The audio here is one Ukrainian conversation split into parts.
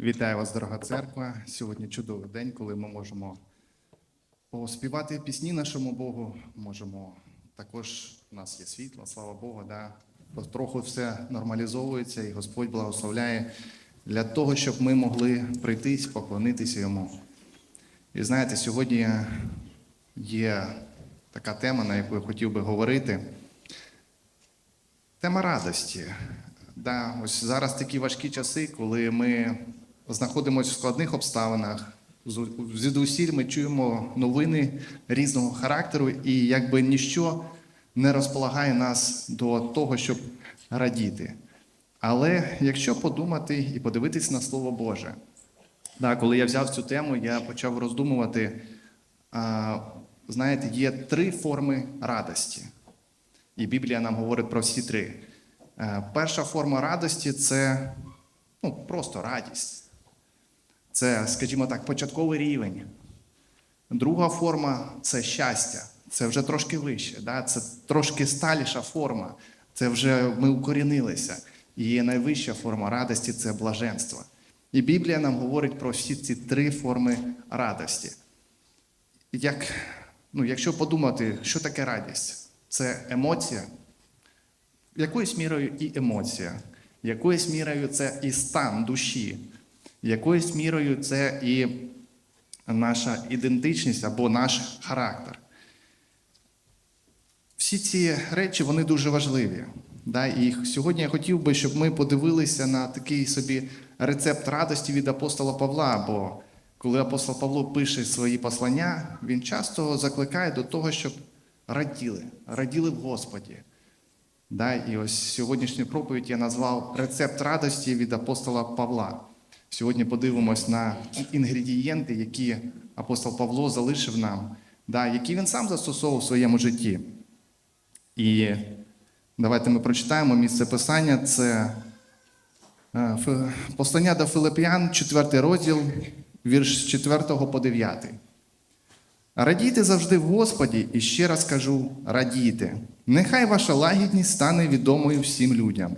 Вітаю вас, дорога церква. Сьогодні чудовий день, коли ми можемо поспівати пісні нашому Богу. Можемо також у нас є світло, слава Богу, да? потроху все нормалізовується, і Господь благословляє для того, щоб ми могли прийтись, поклонитися йому. І знаєте, сьогодні є така тема, на яку я хотів би говорити. Тема радості. Да, ось зараз такі важкі часи, коли ми знаходимося в складних обставинах. Звідусіль ми чуємо новини різного характеру, і якби ніщо не розполагає нас до того, щоб радіти. Але якщо подумати і подивитись на Слово Боже, да, коли я взяв цю тему, я почав роздумувати. А, знаєте, є три форми радості. І Біблія нам говорить про всі три. Е, Перша форма радості це ну, просто радість. Це, скажімо так, початковий рівень. Друга форма це щастя. Це вже трошки вище. Да? Це трошки сталіша форма. Це вже ми укорінилися. І найвища форма радості це блаженство. І Біблія нам говорить про всі ці три форми радості. Як, ну, якщо подумати, що таке радість? Це емоція, якоюсь мірою і емоція, якоюсь мірою це і стан душі, якоюсь мірою це і наша ідентичність або наш характер. Всі ці речі вони дуже важливі. Да? І сьогодні я хотів би, щоб ми подивилися на такий собі рецепт радості від апостола Павла. Бо коли апостол Павло пише свої послання, він часто закликає до того, щоб раділи, раділи в Господі. Да, і ось сьогоднішню проповідь я назвав рецепт радості від апостола Павла. Сьогодні подивимось на ті інгредієнти, які апостол Павло залишив нам, да, які він сам застосовував у своєму житті. І давайте ми прочитаємо місце писання. Це е, послання до Филип'ян, 4 розділ, вірш з 4 по 9. Радійте завжди в Господі, і ще раз кажу: радійте. Нехай ваша лагідність стане відомою всім людям.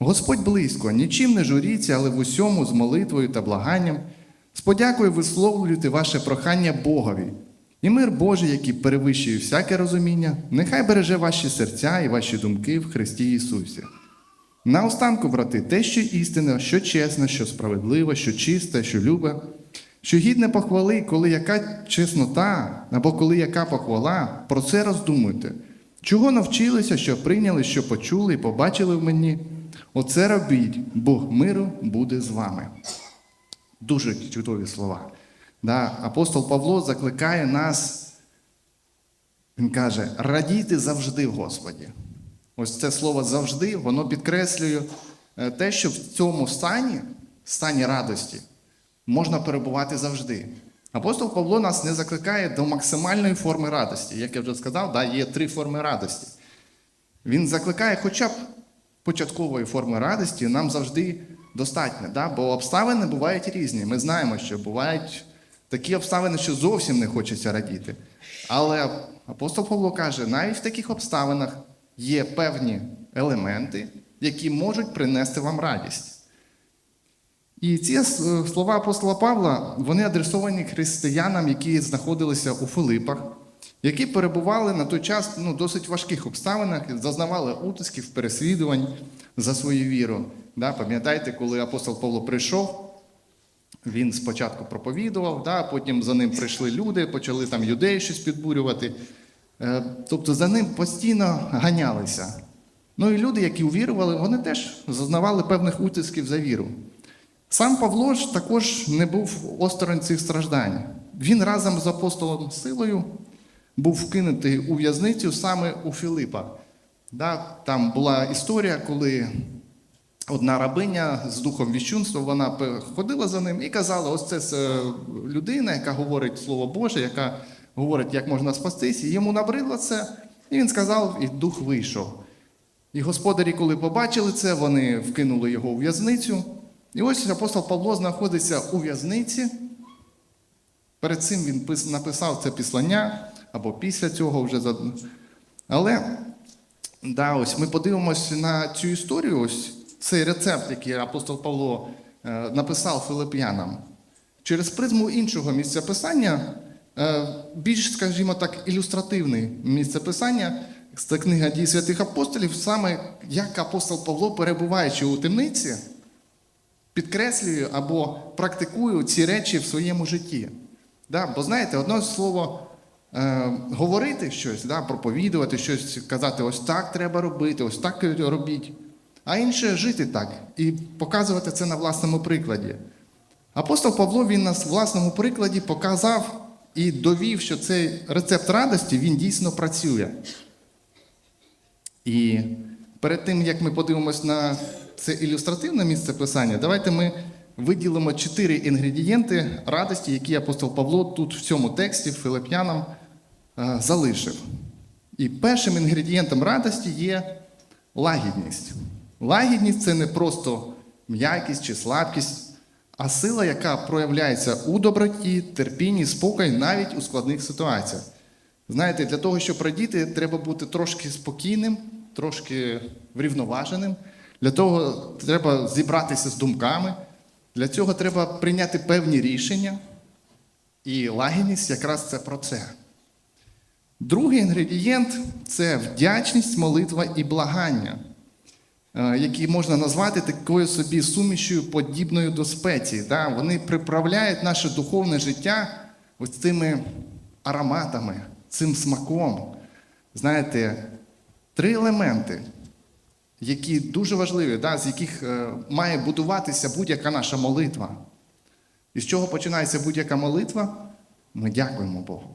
Господь близько, нічим не журіться, але в усьому з молитвою та благанням, з подякою висловлюйте ваше прохання Богові. І мир Божий, який перевищує всяке розуміння, нехай береже ваші серця і ваші думки в Христі Ісусі. Наостанку, брати, те, що істинне, що чесне, що справедливе, що чисте, що любе, що гідне похвали, коли яка чеснота або коли яка похвала, про це роздумуйте. Чого навчилися, що прийняли, що почули і побачили в мені? Оце робіть, Бог миру буде з вами. Дуже чудові слова. Да, апостол Павло закликає нас, він каже, радійте завжди Господі. Ось це слово завжди, воно підкреслює е, те, що в цьому стані, стані радості, можна перебувати завжди. Апостол Павло нас не закликає до максимальної форми радості. Як я вже сказав, да, є три форми радості. Він закликає хоча б початкової форми радості нам завжди достатньо, да? бо обставини бувають різні. Ми знаємо, що бувають такі обставини, що зовсім не хочеться радіти. Але апостол Павло каже, навіть в таких обставинах є певні елементи, які можуть принести вам радість. І ці е, слова апостола Павла вони адресовані християнам, які знаходилися у Филипах, які перебували на той час ну, досить важких обставинах, зазнавали утисків, переслідувань за свою віру. Да, пам'ятаєте, коли апостол Павло прийшов, він спочатку проповідував, да, потім за ним прийшли люди, почали там юдеї щось підбурювати. Е, Тобто за ним постійно ганялися. Ну і люди, які увірували, вони теж зазнавали певних утисків за віру. Сам Павло ж також не був осторонь цих страждань. Він разом з апостолом Силою був вкинутий у в'язницю саме у Філипа. Там була історія, коли одна рабиня з духом віщунства, вона ходила за ним і казала: ось це е, людина, яка говорить Слово Боже, яка говорить, як можна спастись. І йому набридло це, і він сказав, і дух вийшов. І господарі, коли побачили це, вони вкинули його у в'язницю. І ось апостол Павло знаходиться у в'язниці. Перед цим він написав це післання, або після цього вже. за- Але да, ось ми подивимося на цю історію, ось цей рецепт, який апостол Павло е, написав Филип'янам. Через призму іншого місця писання, е, більш, скажімо так, ілюстративне місце писання, це книга дій святих апостолів, саме як апостол Павло, перебуваючи у темниці, підкреслює або практикує ці речі в своєму житті. Да? Бо знаєте, одне слово е, говорити щось, да? проповідувати щось, казати, ось так треба робити, ось так робіть, а інше жити так і показувати це на власному прикладі. Апостол Павло він на власному прикладі показав і довів, що цей рецепт радості він дійсно працює. І перед тим, як ми подивимось на це ілюстративне місце писання, давайте ми виділимо чотири інгредієнти радості, які апостол Павло тут в цьому тексті Филип'янам залишив. І першим інгредієнтом радості є лагідність. Лагідність це не просто м'якість чи слабкість, а сила, яка проявляється у доброті, терпінні, спокій навіть у складних ситуаціях. Знаєте, для того, щоб радіти, треба бути трошки спокійним, трошки врівноваженим. Для того треба зібратися з думками. Для цього треба прийняти певні рішення. І лагідність якраз це про це. Другий інгредієнт це вдячність, молитва і благання, е, які можна назвати такою собі сумішю подібною до спеції. Да? Вони приправляють наше духовне життя ось цими ароматами, цим смаком. Знаєте, три елементи, які дуже важливі, да? з яких е, має будуватися будь-яка наша молитва. І з чого починається будь-яка молитва? Ми дякуємо Богу.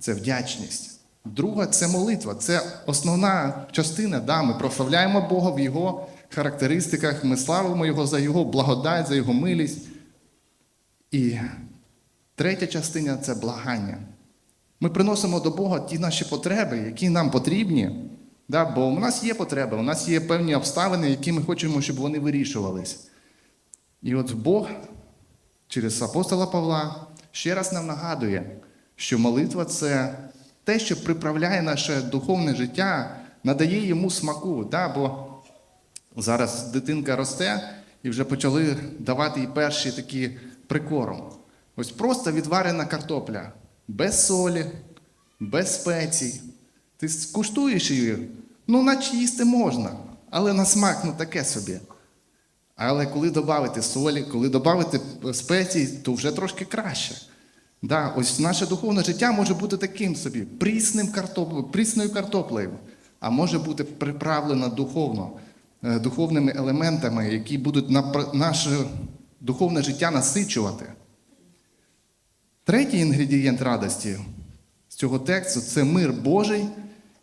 Це вдячність. Друга це молитва. Це основна частина. Да, Ми прославляємо Бога в Його характеристиках, ми славимо Його за Його благодать, за Його милість. І третя частина це благання. Ми приносимо до Бога ті наші потреби, які нам потрібні. Да, бо у нас є потреби, у нас є певні обставини, які ми хочемо, щоб вони вирішувались. І от Бог через апостола Павла ще раз нам нагадує, що молитва це те, що приправляє наше духовне життя, надає йому смаку. Да? Бо зараз дитинка росте і вже почали давати їй перші такі прикорм. Ось просто відварена картопля, без солі, без спецій. Ти скуштуєш її, ну, наче їсти можна, але на смак ну таке собі. Але коли додати солі, коли додати спеції, то вже трошки краще. Да, ось наше духовне життя може бути таким собі, прісним картоплею, прісною картоплею, а може бути приправлено духовно, е, духовними елементами, які будуть наше духовне життя насичувати. Третій інгредієнт радості з цього тексту це мир Божий,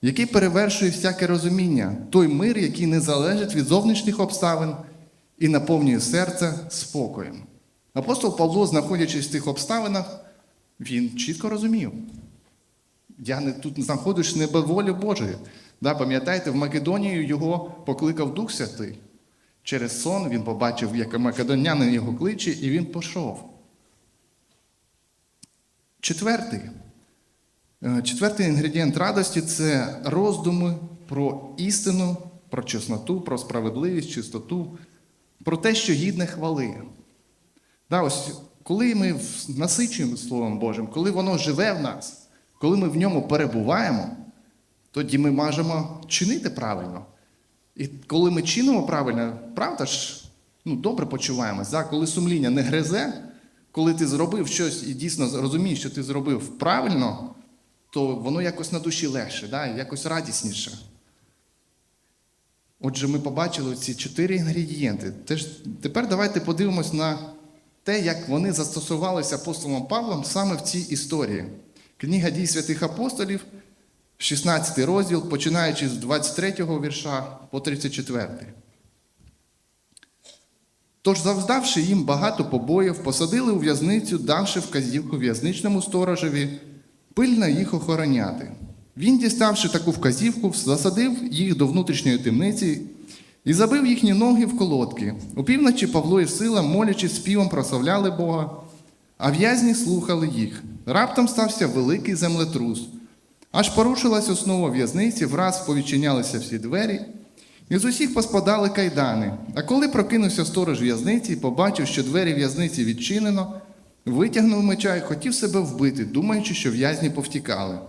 який перевершує всяке розуміння, той мир, який не залежить від зовнішніх обставин і наповнює серце спокоєм. Апостол Павло, знаходячись в цих обставинах, він чітко розумів. Я не тут знаходжусь не без волі Божої. Да, пам'ятаєте, в Македонію його покликав Дух Святий. Через сон він побачив, як македонянин його кличе, і він пішов. Четвертий. Е, Четвертий інгредієнт радості це роздуми про істину, про чесноту, про справедливість, чистоту, про те, що гідне хвали. Да, ось, коли ми насичуємо Словом Божим, коли воно живе в нас, коли ми в ньому перебуваємо, тоді ми можемо чинити правильно. І коли ми чинимо правильно, правда ж, ну, добре почуваємося. Да? Коли сумління не гризе, коли ти зробив щось і дійсно розумієш, що ти зробив правильно, то воно якось на душі легше, да? якось радісніше. Отже, ми побачили ці чотири інгредієнти. Тепер давайте подивимось на те, як вони застосувалися апостолом Павлом саме в цій історії. Книга дій святих апостолів, 16 розділ, починаючи з 23 вірша по 34. Тож, завдавши їм багато побоїв, посадили у в'язницю, давши вказівку в'язничному сторожеві, пильно їх охороняти. Він, діставши таку вказівку, засадив їх до внутрішньої темниці і забив їхні ноги в колодки. Опівночі Павло і сила, молячи співом, прославляли Бога, а в'язні слухали їх. Раптом стався великий землетрус. Аж порушилась основа в'язниці, враз повідчинялися всі двері, І з усіх поспадали кайдани. А коли прокинувся сторож в'язниці і побачив, що двері в'язниці відчинено, витягнув меча і хотів себе вбити, думаючи, що в'язні повтікали.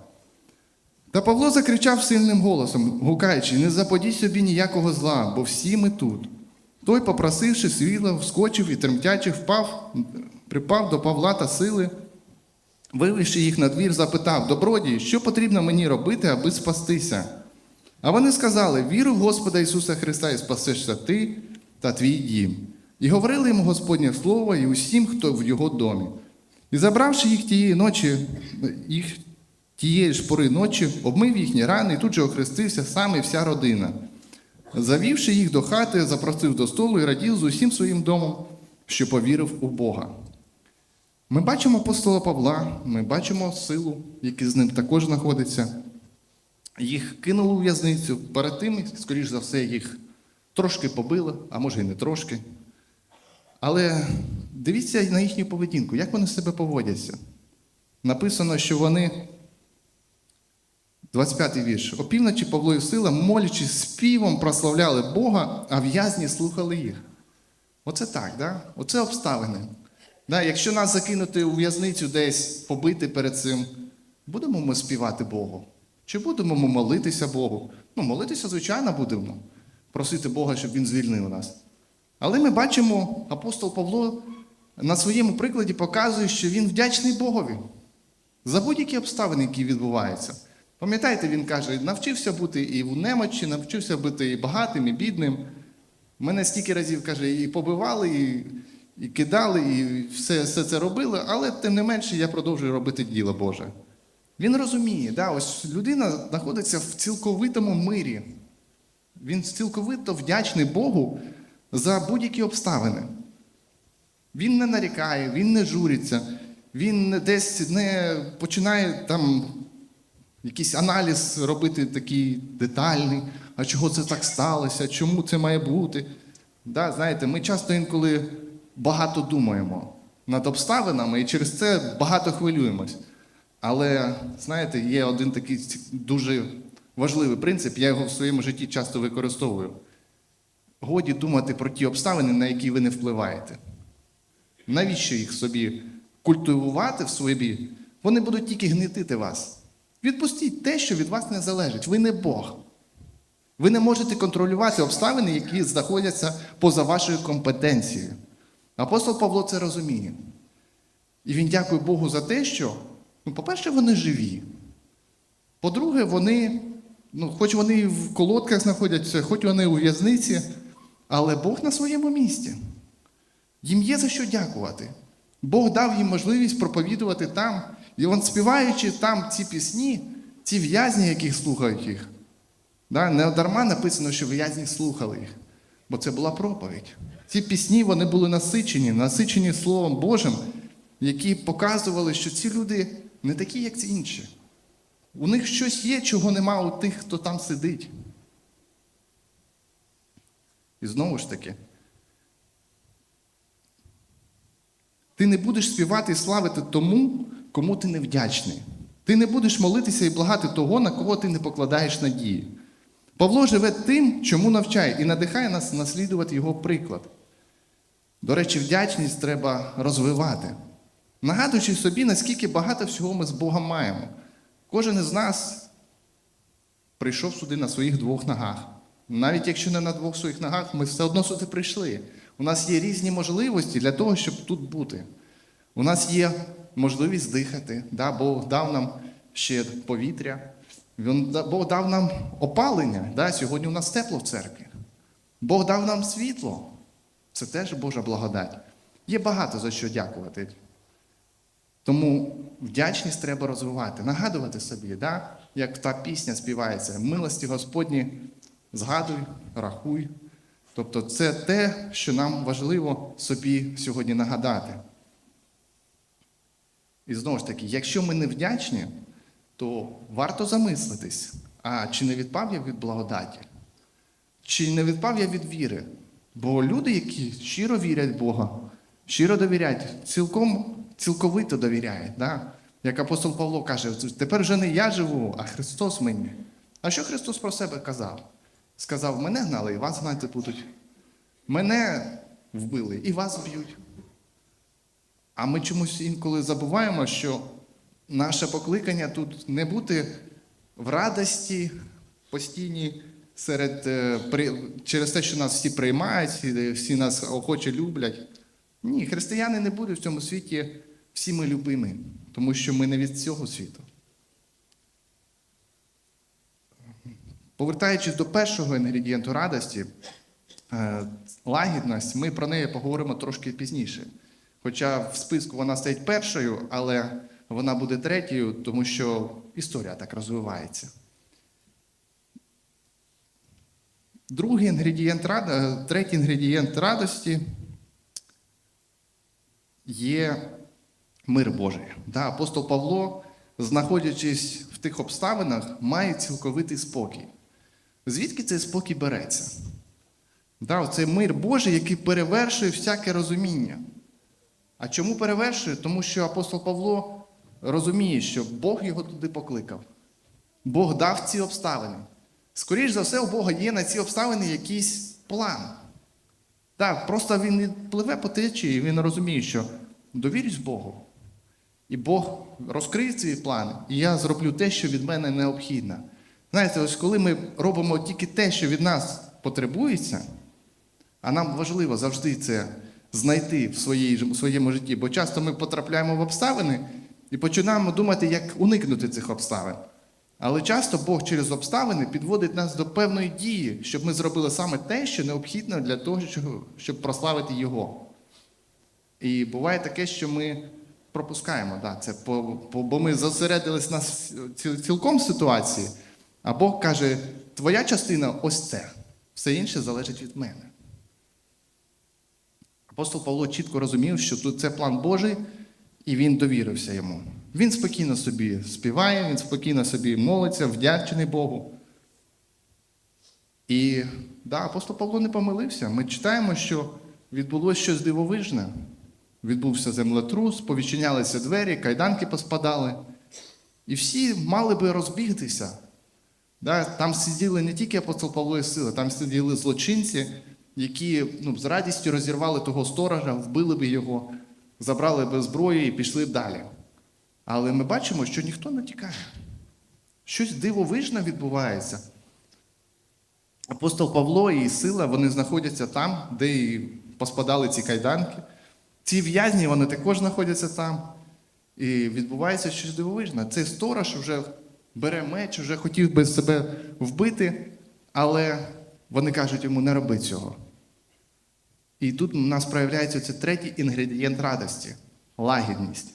Та Павло закричав сильним голосом, гукаючи: Не заподіть собі ніякого зла, бо всі ми тут. Той, попросивши світла, вскочив і тремтячи, впав, припав до Павла та сили, вивівши їх на двір, запитав: Добродій, що потрібно мені робити, аби спастися? А вони сказали: Віру в Господа Ісуса Христа і спасешся ти та твій дім. І говорили йому Господнє Слово і усім, хто в його домі. І забравши їх тієї ночі, їх тієї ж пори ночі, обмив їхні рани, і тут же охрестився сам і вся родина. Завівши їх до хати, запросив до столу і радів з усім своїм домом, що повірив у Бога. Ми бачимо апостола Павла, ми бачимо силу, яка з ним також знаходиться. Їх кинули у в'язницю. Перед тим, скоріш за все, їх трошки побили, а може і не трошки. Але дивіться на їхню поведінку, як вони себе поводяться. Написано, що вони 25-й вірш. Опівночі Павло і сила, молячи співом, прославляли Бога, а в'язні слухали їх. Оце так, да? оце обставини. Да? Якщо нас закинути у в'язницю десь побити перед цим, будемо ми співати Богу? Чи будемо ми молитися Богу? Ну, молитися, звичайно, будемо. Просити Бога, щоб Він звільнив нас. Але ми бачимо, апостол Павло на своєму прикладі показує, що він вдячний Богові за будь-які обставини, які відбуваються. Пам'ятаєте, він каже, навчився бути і в немочі, навчився бути і багатим, і бідним. Мене стільки разів каже, і побивали, і, і кидали, і все, все це робили, але тим не менше я продовжую робити діло Боже. Він розуміє, да, ось людина знаходиться в цілковитому мирі. Він цілковито вдячний Богу за будь-які обставини. Він не нарікає, він не журиться, він десь не починає там якийсь аналіз робити такий детальний, а чого це так сталося, чому це має бути. Да, знаєте, ми часто інколи багато думаємо над обставинами і через це багато хвилюємось. Але знаєте, є один такий дуже важливий принцип, я його в своєму житті часто використовую. Годі думати про ті обставини, на які ви не впливаєте. Навіщо їх собі культивувати в собі? Вони будуть тільки гнітити вас. Відпустіть те, що від вас не залежить. Ви не Бог. Ви не можете контролювати обставини, які знаходяться поза вашою компетенцією. Апостол Павло це розуміє. І він дякує Богу за те, що, ну, по-перше, вони живі. По-друге, вони, ну, хоч вони і в колодках знаходяться, хоч вони у в'язниці, але Бог на своєму місці. Їм є за що дякувати. Бог дав їм можливість проповідувати там. І он співаючи там ці пісні, ці в'язні, яких слухають їх. Да? Не дарма написано, що в'язні слухали їх, бо це була проповідь. Ці пісні вони були насичені, насичені Словом Божим, які показували, що ці люди не такі, як ці інші. У них щось є, чого нема у тих, хто там сидить. І знову ж таки, ти не будеш співати і славити тому, кому ти не вдячний. Ти не будеш молитися і благати того, на кого ти не покладаєш надії. Павло живе тим, чому навчає, і надихає нас наслідувати його приклад. До речі, вдячність треба розвивати, нагадуючи собі, наскільки багато всього ми з Богом маємо. Кожен із нас прийшов сюди на своїх двох ногах. Навіть якщо не на двох своїх ногах, ми все одно сюди прийшли. У нас є різні можливості для того, щоб тут бути. У нас є можливість дихати. Да? Бог дав нам ще повітря, Він Бог дав нам опалення. Да? Сьогодні у нас тепло в церкві. Бог дав нам світло. Це теж Божа благодать. Є багато за що дякувати. Тому вдячність треба розвивати, нагадувати собі, да? як та пісня співається, милості Господні, згадуй, рахуй. Тобто це те, що нам важливо собі сьогодні нагадати. І знову ж таки, якщо ми не вдячні, то варто замислитись, а чи не відпав я від благодаті? Чи не відпав я від віри? Бо люди, які щиро вірять в Бога, щиро довіряють, цілком, цілковито довіряють. Да? Як апостол Павло каже, тепер вже не я живу, а Христос мені. А що Христос про себе казав? сказав: мене гнали, і вас гнати будуть. Мене вбили, і вас б'ють. А ми чомусь інколи забуваємо, що наше покликання тут не бути в радості постійній серед, е, через те, що нас всі приймають, всі- всі нас охоче люблять. Ні, християни не будуть в цьому світі всіми любими, тому що ми не від цього світу. Повертаючись до першого інгредієнту радості, е, лагідність, ми про неї поговоримо трошки пізніше. Хоча в списку вона стоїть першою, але вона буде третьою, тому що історія так розвивається. Другий інгредієнт е, третій інгредієнт радості є мир Божий. Да, апостол Павло, знаходячись в тих обставинах, має цілковитий спокій. Звідки цей спокій береться? Да, оцей мир Божий, який перевершує всяке розуміння. А чому перевершує? Тому що апостол Павло розуміє, що Бог його туди покликав. Бог дав ці обставини. Скоріше за все, у Бога є на ці обставини якийсь план. Так, просто він пливе по течії, і він розуміє, що довірюсь Богу. І Бог розкриє ці плани, і я зроблю те, що від мене необхідно. Знаєте, ось коли ми робимо тільки те, що від нас потребується, а нам важливо завжди це знайти в, своїй, в своєму житті, бо часто ми потрапляємо в обставини і починаємо думати, як уникнути цих обставин. Але часто Бог через обставини підводить нас до певної дії, щоб ми зробили саме те, що необхідно для того, щоб- прославити Його. І буває таке, що ми пропускаємо, да, це бо ми зосередились на цілком ситуації, а Бог каже: твоя частина ось це, все інше залежить від мене. Апостол Павло чітко розумів, що тут це план Божий, і він довірився йому. Він спокійно собі співає, він спокійно собі молиться, вдячний Богу. І да, апостол Павло не помилився. Ми читаємо, що відбулося щось дивовижне. Відбувся землетрус, повідчинялися двері, кайданки поспадали. І всі мали би розбігтися. Да, там сиділи не тільки апостол Павло і сила, там сиділи злочинці, які ну, з радістю розірвали того сторожа, вбили би його, забрали би зброю і пішли б далі. Але ми бачимо, що ніхто не тікає. Щось дивовижне відбувається. Апостол Павло і сила вони знаходяться там, де і поспадали ці кайданки. Ці в'язні вони також знаходяться там. І відбувається щось дивовижне. Цей сторож вже бере меч, вже хотів би себе вбити, але вони кажуть йому, не роби цього. І тут у нас проявляється цей третій інгредієнт радості лагідність.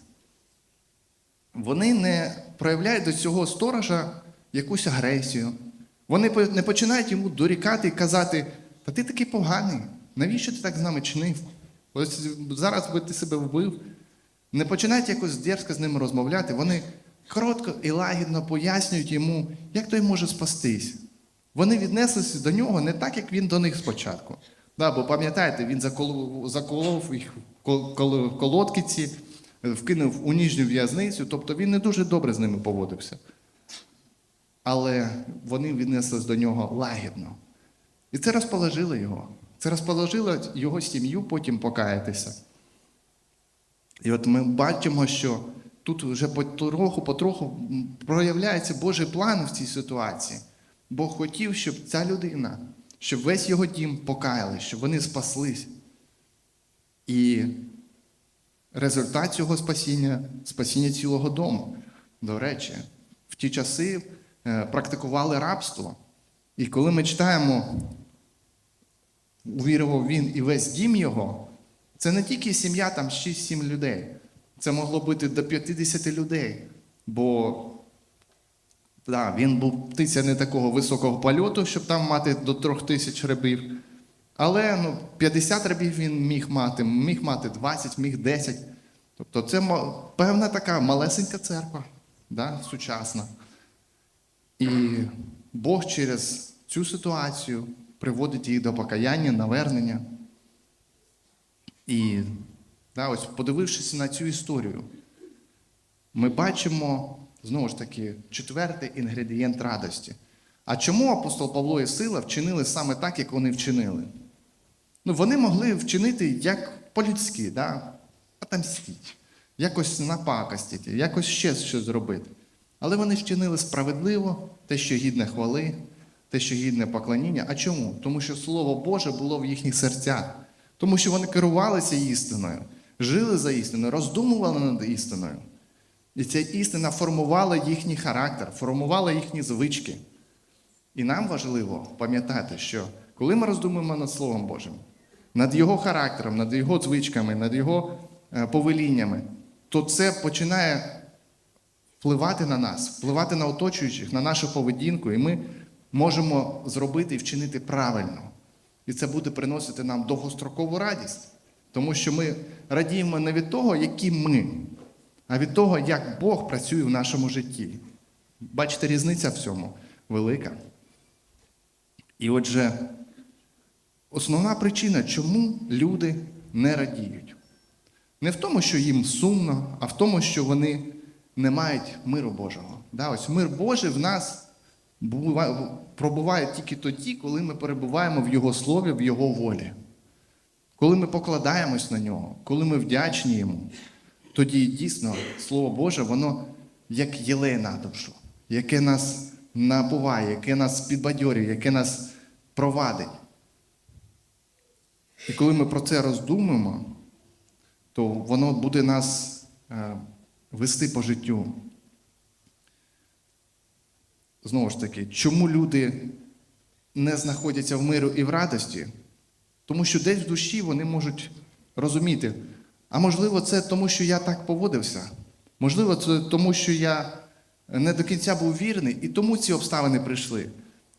Вони не проявляють до цього сторожа якусь агресію. Вони не починають йому дорікати і казати, та ти такий поганий, навіщо ти так з нами чинив? Ось зараз би ти себе вбив. Не починають якось дерзко з ними розмовляти. Вони коротко і лагідно пояснюють йому, як той може спастись. Вони віднеслися до нього не так, як він до них спочатку. Да, бо пам'ятаєте, він заколов, їх колодки ці, вкинув у ніжню в'язницю, тобто він не дуже добре з ними поводився. Але вони віднеслись до нього лагідно. І це розположило його. Це розположило його сім'ю потім покаятися. І от ми бачимо, що тут вже потроху, потроху проявляється Божий план в цій ситуації. Бог хотів, щоб ця людина, щоб весь його дім покаяли, щоб вони спаслись. І результат цього спасіння спасіння цілого дому. До речі, в ті часи е, практикували рабство. І коли ми читаємо, увірував він і весь дім його, це не тільки сім'я, там 6-7 людей. Це могло бути до 50 людей. Бо да, він був птиця не такого високого польоту, щоб там мати до трьох тисяч рабів. Але ну, 50 рабів він міг мати, міг мати 20, міг 10. Тобто це певна така малесенька церква, да, сучасна. І Бог через цю ситуацію приводить їх до покаяння, навернення. І да, ось подивившись на цю історію, ми бачимо знову ж таки четвертий інгредієнт радості. А чому апостол Павло і Сила вчинили саме так, як вони вчинили? Ну, вони могли вчинити як по-людськи, да? отомстіть, якось напакостити, якось ще щось зробити. Але вони вчинили справедливо, те, що гідне хвали, те, що гідне поклоніння. А чому? Тому що Слово Боже було в їхніх серцях, тому що вони керувалися істиною, жили за істиною, роздумували над істиною. І ця істина формувала їхній характер, формувала їхні звички. І нам важливо пам'ятати, що коли ми роздумуємо над Словом Божим, над його характером, над його звичками, над його е, повеліннями, то це починає впливати на нас, впливати на оточуючих, на нашу поведінку, і ми можемо зробити і вчинити правильно. І це буде приносити нам довгострокову радість, тому що ми радіємо не від того, які ми, а від того, як Бог працює в нашому житті. Бачите, різниця в цьому велика. І отже, основна причина, чому люди не радіють. Не в тому, що їм сумно, а в тому, що вони не мають миру Божого. Да, ось мир Божий в нас пробуває тільки тоді, коли ми перебуваємо в Його слові, в Його волі. Коли ми покладаємось на нього, коли ми вдячні йому, тоді дійсно Слово Боже, воно як єлей на душу, яке нас напуває, яке нас підбадьорює, яке нас провадить. І коли ми про це роздумуємо, то воно буде нас е, вести по життю. Знову ж таки, чому люди не знаходяться в миру і в радості? Тому що десь в душі вони можуть розуміти, а можливо, це тому, що я так поводився. Можливо, це тому, що я не до кінця був вірний, і тому ці обставини прийшли.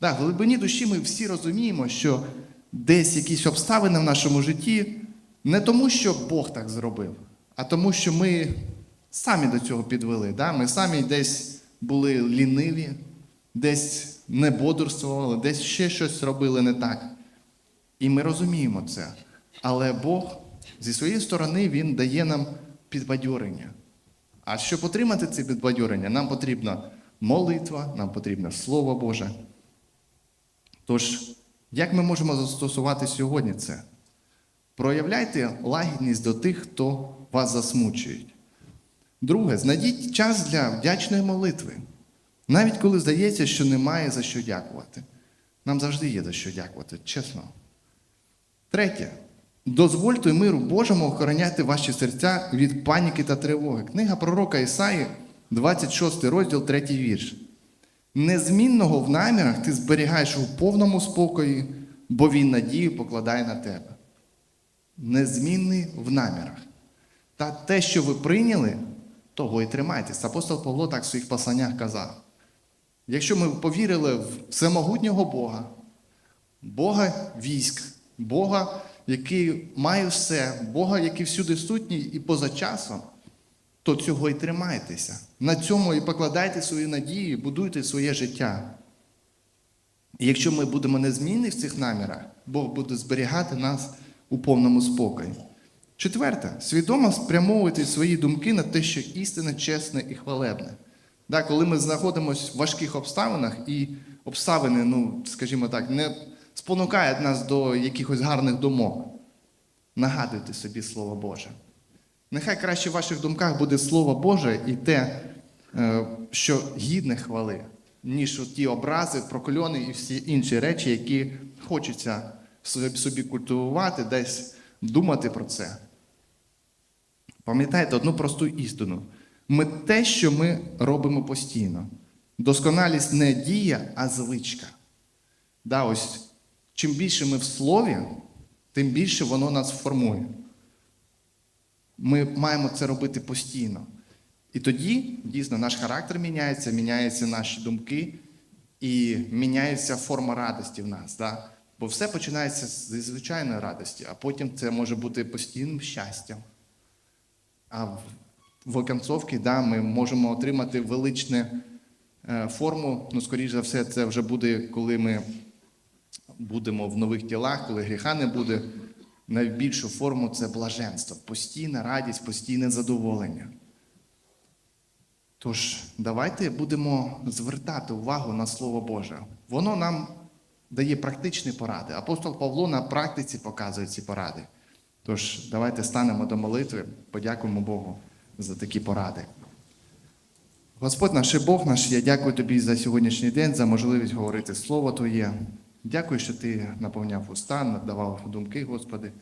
Так, в глибині душі ми всі розуміємо, що десь якісь обставини в нашому житті не тому, що Бог так зробив, а тому, що ми самі до цього підвели. Да? Ми самі десь були ліниві, десь не бодрствували, десь ще щось робили не так. І ми розуміємо це. Але Бог зі своєї сторони Він дає нам підбадьорення. А щоб отримати це підбадьорення, нам потрібна молитва, нам потрібно Слово Боже. Тож, як ми можемо застосувати сьогодні це? Проявляйте лагідність до тих, хто вас засмучують. Друге, знайдіть час для вдячної молитви. Навіть коли здається, що немає за що дякувати. Нам завжди є за що дякувати, чесно. Третє. Дозвольте миру Божому охороняти ваші серця від паніки та тривоги. Книга пророка Ісаї, 26 розділ, 3 вірш. Незмінного в намірах ти зберігаєш у повному спокої, бо він надію покладає на тебе. Незмінний в намірах. Та те, що ви прийняли, того і тримайтесь. Апостол Павло так в своїх посланнях казав. Якщо ми повірили в всемогутнього Бога, Бога військ, Бога, який має все, Бога, який всюди сутній і поза часом, то цього і тримайтеся. На цьому і покладайте свої надії, будуйте своє життя. І якщо ми будемо незмінні в цих намірах, Бог буде зберігати нас у повному спокої. Четверте, свідомо спрямовуйте свої думки на те, що істинне, чесне і хвалебне. Да, коли ми знаходимося в важких обставинах, і обставини, ну, скажімо так, не спонукають нас до якихось гарних думок, нагадуйте собі Слово Боже. Нехай краще в ваших думках буде Слово Боже і те, е, що гідне хвали, ніж ті образи, прокльони і всі інші речі, які хочеться собі культивувати, десь думати про це. Пам'ятайте одну просту істину. Ми те, що ми робимо постійно. Досконалість не дія, а звичка. Да, ось, чим більше ми в слові, тим більше воно нас формує. Ми маємо це робити постійно. І тоді, дійсно, наш характер міняється, міняються наші думки і міняється форма радості в нас. Да? Бо все починається зі звичайної радості, а потім це може бути постійним щастям. А в, в окінцовці да, ми можемо отримати величну е, форму. Ну, скоріш за все, це вже буде, коли ми будемо в нових тілах, коли гріха не буде. Найбільшу форму це блаженство, постійна радість, постійне задоволення. Тож давайте будемо звертати увагу на Слово Боже. Воно нам дає практичні поради. Апостол Павло на практиці показує ці поради. Тож давайте станемо до молитви, подякуємо Богу за такі поради. Господь наш і Бог наш, я дякую тобі за сьогоднішній день, за можливість говорити Слово Твоє. Дякую, що ти наповняв уста, надавав думки, Господи.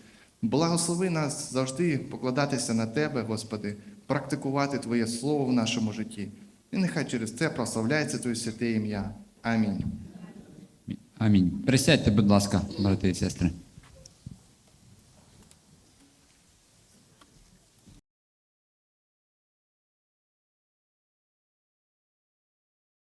Благослови нас завжди покладатися на Тебе, Господи, практикувати Твоє Слово в нашому житті. І нехай через це прославляється Твоє святе ім'я. Амінь. Амінь. Присядьте, будь ласка, брати і сестри.